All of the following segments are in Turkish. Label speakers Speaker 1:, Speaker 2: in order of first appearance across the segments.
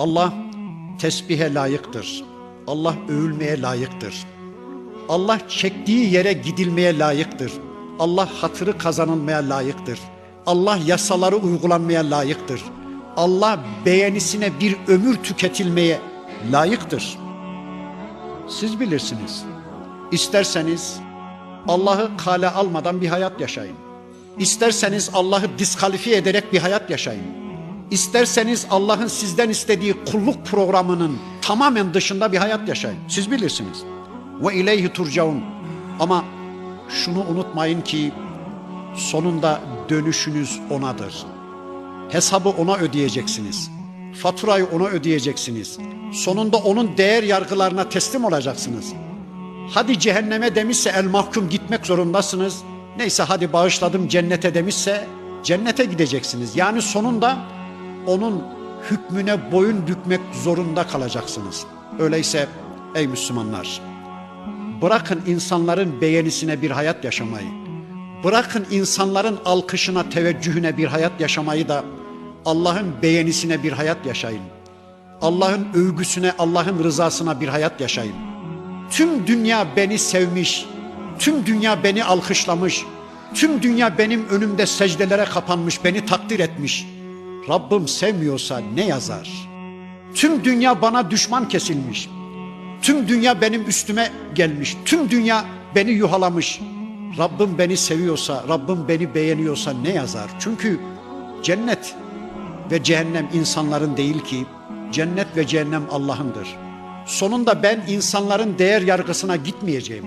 Speaker 1: Allah tesbihe layıktır. Allah övülmeye layıktır. Allah çektiği yere gidilmeye layıktır. Allah hatırı kazanılmaya layıktır. Allah yasaları uygulanmaya layıktır. Allah beğenisine bir ömür tüketilmeye layıktır. Siz bilirsiniz. İsterseniz Allah'ı kale almadan bir hayat yaşayın. İsterseniz Allah'ı diskalifiye ederek bir hayat yaşayın. İsterseniz Allah'ın sizden istediği kulluk programının tamamen dışında bir hayat yaşayın. Siz bilirsiniz. Ve ileyhi turcaun. Ama şunu unutmayın ki sonunda dönüşünüz onadır. Hesabı ona ödeyeceksiniz. Faturayı ona ödeyeceksiniz. Sonunda onun değer yargılarına teslim olacaksınız. Hadi cehenneme demişse el mahkum gitmek zorundasınız. Neyse hadi bağışladım cennete demişse cennete gideceksiniz. Yani sonunda onun hükmüne boyun bükmek zorunda kalacaksınız. Öyleyse ey Müslümanlar bırakın insanların beğenisine bir hayat yaşamayı. Bırakın insanların alkışına, teveccühüne bir hayat yaşamayı da Allah'ın beğenisine bir hayat yaşayın. Allah'ın övgüsüne, Allah'ın rızasına bir hayat yaşayın. Tüm dünya beni sevmiş, tüm dünya beni alkışlamış, tüm dünya benim önümde secdelere kapanmış, beni takdir etmiş. Rabbim sevmiyorsa ne yazar? Tüm dünya bana düşman kesilmiş. Tüm dünya benim üstüme gelmiş. Tüm dünya beni yuhalamış. Rabbim beni seviyorsa, Rabbim beni beğeniyorsa ne yazar? Çünkü cennet ve cehennem insanların değil ki, cennet ve cehennem Allah'ındır. Sonunda ben insanların değer yargısına gitmeyeceğim.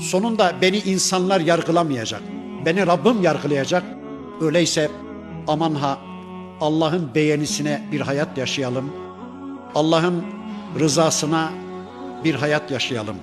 Speaker 1: Sonunda beni insanlar yargılamayacak. Beni Rabbim yargılayacak. Öyleyse aman ha Allah'ın beğenisine bir hayat yaşayalım. Allah'ın rızasına bir hayat yaşayalım.